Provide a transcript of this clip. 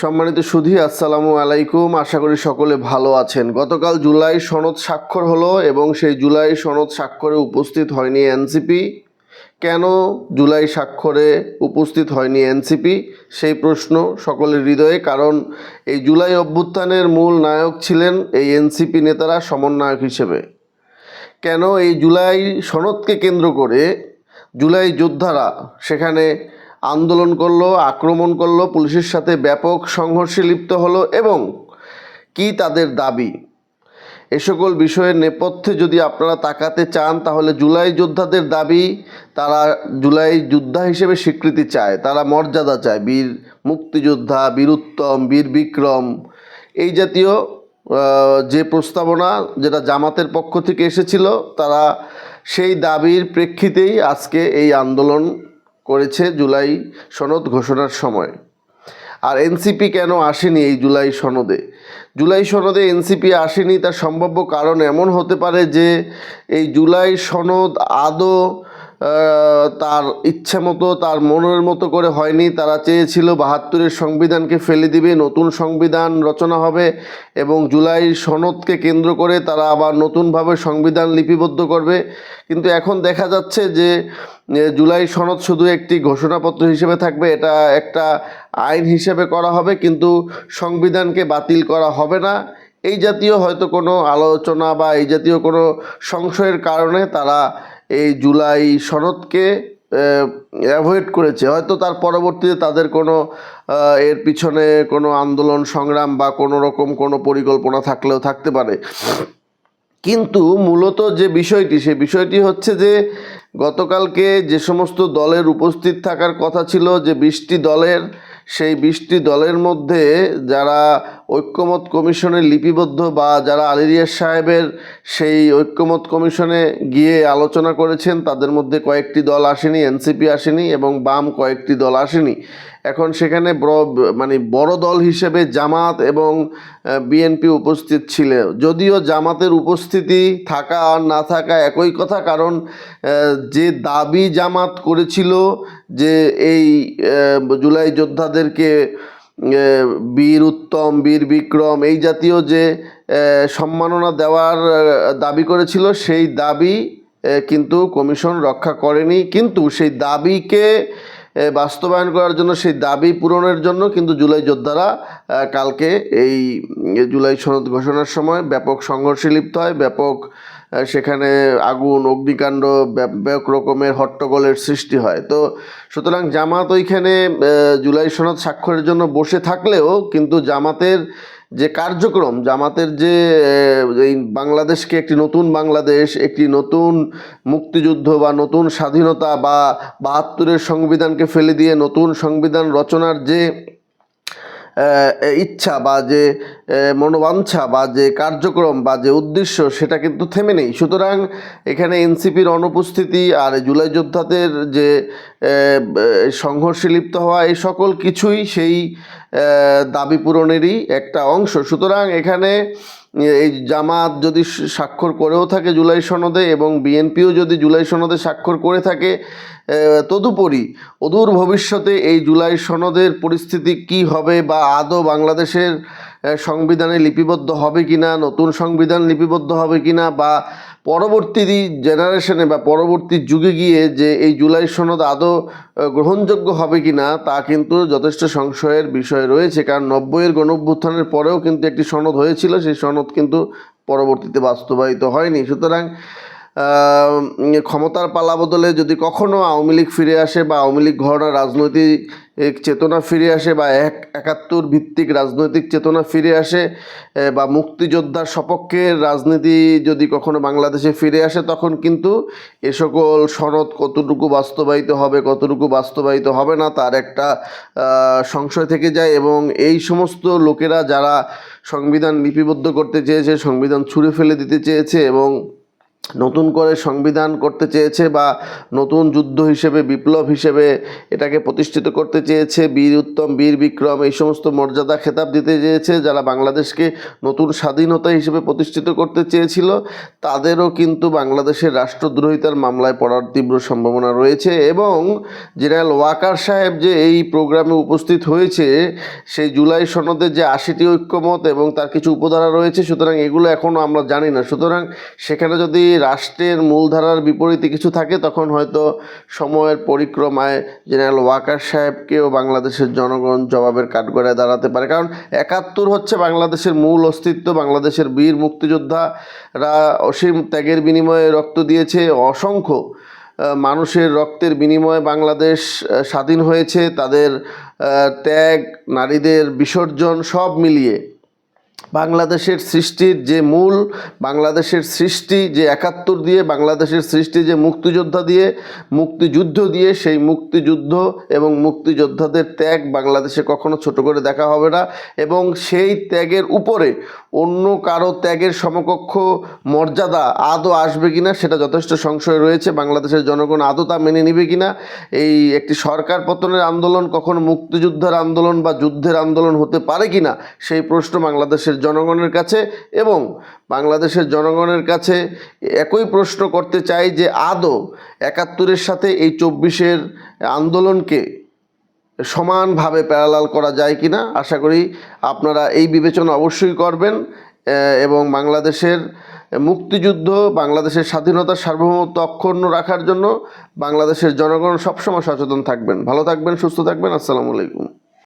সম্মানিত সুধী, আসসালামু আলাইকুম। আশা করি সকলে ভালো আছেন। গতকাল জুলাই সনদ স্বাক্ষর হলো এবং সেই জুলাই সনদ স্বাক্ষরে উপস্থিত হয়নি এনসিপি। কেন জুলাই স্বাক্ষরে উপস্থিত হয়নি এনসিপি? সেই প্রশ্ন সকলের হৃদয়ে, কারণ এই জুলাই অভ্যুত্থানের মূল নায়ক ছিলেন এই এনসিপি নেতারা সমন্বয়ক হিসেবে। কেন এই জুলাই সনদকে কেন্দ্র করে জুলাই যোদ্ধারা সেখানে আন্দোলন করল, আক্রমণ করল, পুলিশের সাথে ব্যাপক সংঘর্ষে লিপ্ত হলো এবং কি তাদের দাবি? এ সকল বিষয়ের নেপথ্যে যদি আপনারা তাকাতে চান, তাহলে জুলাই যোদ্ধাদের দাবি তারা জুলাই যোদ্ধা হিসেবে স্বীকৃতি চায়, তারা মর্যাদা চায়। বীর মুক্তিযোদ্ধা বীরুত্তম বীর বিক্রম, এই জাতীয় যে প্রস্তাবনা যেটা জামাতের পক্ষ থেকে এসেছিল, তারা সেই দাবির প্রেক্ষিতেই আজকে এই আন্দোলন করেছে জুলাই সনদ ঘোষণার সময়। আর এনসিপি কেন আসেনি এই জুলাই সনদে? জুলাই সনদে এনসিপি আসেনি, তার সম্ভাব্য কারণ এমন হতে পারে যে এই জুলাই সনদ আদৌ তার ইচ্ছে মতো, তার মনের মতো করে হয়নি। তারা চেয়েছিল বাহাত্তরের সংবিধানকে ফেলে দিবে, নতুন সংবিধান রচনা হবে এবং জুলাই সনদকে কেন্দ্র করে তারা আবার নতুনভাবে সংবিধান লিপিবদ্ধ করবে। কিন্তু এখন দেখা যাচ্ছে যে জুলাই সনদ শুধু একটি ঘোষণাপত্র হিসেবে থাকবে, এটা একটা আইন হিসেবে করা হবে, কিন্তু সংবিধানকে বাতিল করা হবে না। এই জাতীয় হয়তো কোনো আলোচনা বা এই জাতীয় কোনো সংশয়ের কারণে তারা এই জুলাই সনদকে অ্যাভয়েড করেছে। হয়তো তার পরবর্তীতে তাদের কোনো এর পিছনে কোনো আন্দোলন, সংগ্রাম বা কোনো রকম কোনো পরিকল্পনা থাকলেও থাকতে পারে। কিন্তু মূলত যে বিষয়টি সে বিষয়টি হচ্ছে যে গতকালকে যে সমস্ত দলের উপস্থিত থাকার কথা ছিল যে বিশটি দলের, সেই বিশটি দলের মধ্যে যারা ঐক্যমত কমিশনে লিপিবদ্ধ বা যারা আলিরিয়া সাহেবের সেই ঐক্যমত কমিশনে গিয়ে আলোচনা করেছেন, তাদের মধ্যে কয়েকটি দল আসেনি, এনসিপি আসেনি এবং বাম কয়েকটি দল আসেনি। এখন সেখানে বড় মানে বড় দল হিসেবে জামাত এবং বিএনপি উপস্থিত ছিল। যদিও জামাতের উপস্থিতি থাকা আর না থাকা একই কথা, কারণ যে দাবি জামাত করেছিল যে এই জুলাই যোদ্ধাদেরকে বীর উত্তম, বীর বিক্রম, এই জাতীয় যে সম্মাননা দেওয়ার দাবি করেছিল, সেই দাবি কিন্তু কমিশন রক্ষা করেনি। কিন্তু সেই দাবিকে বাস্তবায়ন করার জন্য, সেই দাবি পূরণের জন্য কিন্তু জুলাই যোদ্ধারা কালকে এই জুলাই সনদ ঘোষণার সময় ব্যাপক সংঘর্ষে লিপ্ত হয়, ব্যাপক সেখানে আগুন, অগ্নিকাণ্ড ব্যাপক রকমের হট্টগোলের সৃষ্টি হয়। তো সুতরাং জামাত ওইখানে জুলাই সনদ স্বাক্ষরের জন্য বসে থাকলেও কিন্তু জামাতের যে কার্যক্রম, জামাতের যে এই বাংলাদেশকে একটি নতুন বাংলাদেশ, একটি নতুন মুক্তিযুদ্ধ বা নতুন স্বাধীনতা বা বাহাত্তরের সংবিধানকে ফেলে দিয়ে নতুন সংবিধান রচনার যে ইচ্ছা বা যে মনোবাঞ্ছা বা যে কার্যক্রম বা যে উদ্দেশ্য সেটা কিন্তু থেমে নেই। সুতরাং এখানে এনসিপির অনুপস্থিতি আর জুলাই যোদ্ধাদের যে সংঘর্ষে লিপ্ত হওয়া এই সকল কিছুই সেই দাবি পূরণেরই একটা অংশ। সুতরাং এখানে এই জামাত যদি স্বাক্ষর করেও থাকে জুলাই সনদে এবং বিএনপিও যদি জুলাই সনদে স্বাক্ষর করে থাকে তদুপরি অদূর ভবিষ্যতে এই জুলাই সনদের পরিস্থিতি কি হবে বা আদৌ বাংলাদেশের সংবিধানে লিপিবদ্ধ হবে কিনা, নতুন সংবিধান লিপিবদ্ধ হবে কিনা বা পরবর্তী জেনারেশনে বা পরবর্তী যুগে গিয়ে যে এই জুলাই সনদ আদৌ গ্রহণযোগ্য হবে কি না তা কিন্তু যথেষ্ট সংশয়ের বিষয় রয়েছে। কারণ নব্বইয়ের গণভ্যুত্থানের পরেও কিন্তু একটি সনদ হয়েছিল। সেই সনদ কিন্তু পরবর্তীতে বাস্তবায়িত হয়নি। সুতরাং ক্ষমতার পালা বদলে যদি কখনও আওয়ামী লীগ ফিরে আসে বা আওয়ামী লীগ ঘরনা রাজনৈতিক চেতনা ফিরে আসে বা এক একাত্তর ভিত্তিক রাজনৈতিক চেতনা ফিরে আসে বা মুক্তিযোদ্ধার সপক্ষের রাজনীতি যদি কখনো বাংলাদেশে ফিরে আসে, তখন কিন্তু এ সকল সনদ কতটুকু বাস্তবায়িত হবে, কতটুকু বাস্তবায়িত হবে না তার একটা সংশয় থেকে যায় এবং এই সমস্ত লোকেরা যারা সংবিধান লিপিবদ্ধ করতে চেয়েছে, সংবিধান ছুঁড়ে ফেলে দিতে চেয়েছে এবং নতুন করে সংবিধান করতে চেয়েছে বা নতুন যুদ্ধ হিসেবে, বিপ্লব হিসেবে এটাকে প্রতিষ্ঠিত করতে চেয়েছে, বীর উত্তম, বীর বিক্রম, এই সমস্ত মর্যাদা খেতাব দিতে চেয়েছে, যারা বাংলাদেশকে নতুন স্বাধীনতা হিসেবে প্রতিষ্ঠিত করতে চেয়েছিল, তাদেরও কিন্তু বাংলাদেশের রাষ্ট্রদ্রোহিতার মামলায় পড়ার তীব্র সম্ভাবনা রয়েছে এবং জেনারেল ওয়াকার সাহেব যে এই প্রোগ্রামে উপস্থিত হয়েছে, সেই জুলাই সনদের যে আশিটি ঐক্যমত এবং তার কিছু উপধারা রয়েছে, সুতরাং এগুলো এখনও আমরা জানি না। সুতরাং সেখানে যদি রাষ্ট্রের মূলধারার বিপরীতে কিছু থাকে, তখন হয়তো সময়ের পরিক্রমায় জেনারেল ওয়াকার সাহেবকেও বাংলাদেশের জনগণ জবাবের কাঠগড়ায় দাঁড়াতে পারে। কারণ একাত্তর হচ্ছে বাংলাদেশের মূল অস্তিত্ব, বাংলাদেশের বীর মুক্তিযোদ্ধারা অসীম ত্যাগের বিনিময়ে রক্ত দিয়েছে। অসংখ্য মানুষের রক্তের বিনিময়ে বাংলাদেশ স্বাধীন হয়েছে। তাদের ত্যাগ, নারীদের বিসর্জন সব মিলিয়ে বাংলাদেশের সৃষ্টির যে মূল, বাংলাদেশের সৃষ্টি যে একাত্তর দিয়ে, বাংলাদেশের সৃষ্টি যে মুক্তিযোদ্ধা দিয়ে, মুক্তিযুদ্ধ দিয়ে, সেই মুক্তিযুদ্ধ এবং মুক্তিযোদ্ধাদের ত্যাগ বাংলাদেশে কখনো ছোট করে দেখা হবে না এবং সেই ত্যাগের উপরে অন্য কারও ত্যাগের সমকক্ষ মর্যাদা আদৌ আসবে কিনা সেটা যথেষ্ট সংশয় রয়েছে। বাংলাদেশের জনগণ আদৌ তা মেনে নেবে কিনা? এই একটি সরকার পতনের আন্দোলন কখনো মুক্তিযুদ্ধের আন্দোলন বা যুদ্ধের আন্দোলন হতে পারে কিনা? সেই প্রশ্ন বাংলাদেশের জনগণের কাছে এবং বাংলাদেশের জনগণের কাছে একই প্রশ্ন করতে চাই যে আদৌ একাত্তরের সাথে এই চব্বিশের আন্দোলনকে সমানভাবে প্যারালাল করা যায় কি না আশা করি আপনারা এই বিবেচনা অবশ্যই করবেন এবং বাংলাদেশের মুক্তিযুদ্ধ, বাংলাদেশের স্বাধীনতার সার্বভৌমত্ব অক্ষুণ্ণ রাখার জন্য বাংলাদেশের জনগণ সবসময় সচেতন থাকবেন। ভালো থাকবেন, সুস্থ থাকবেন, আসসালামু আলাইকুম।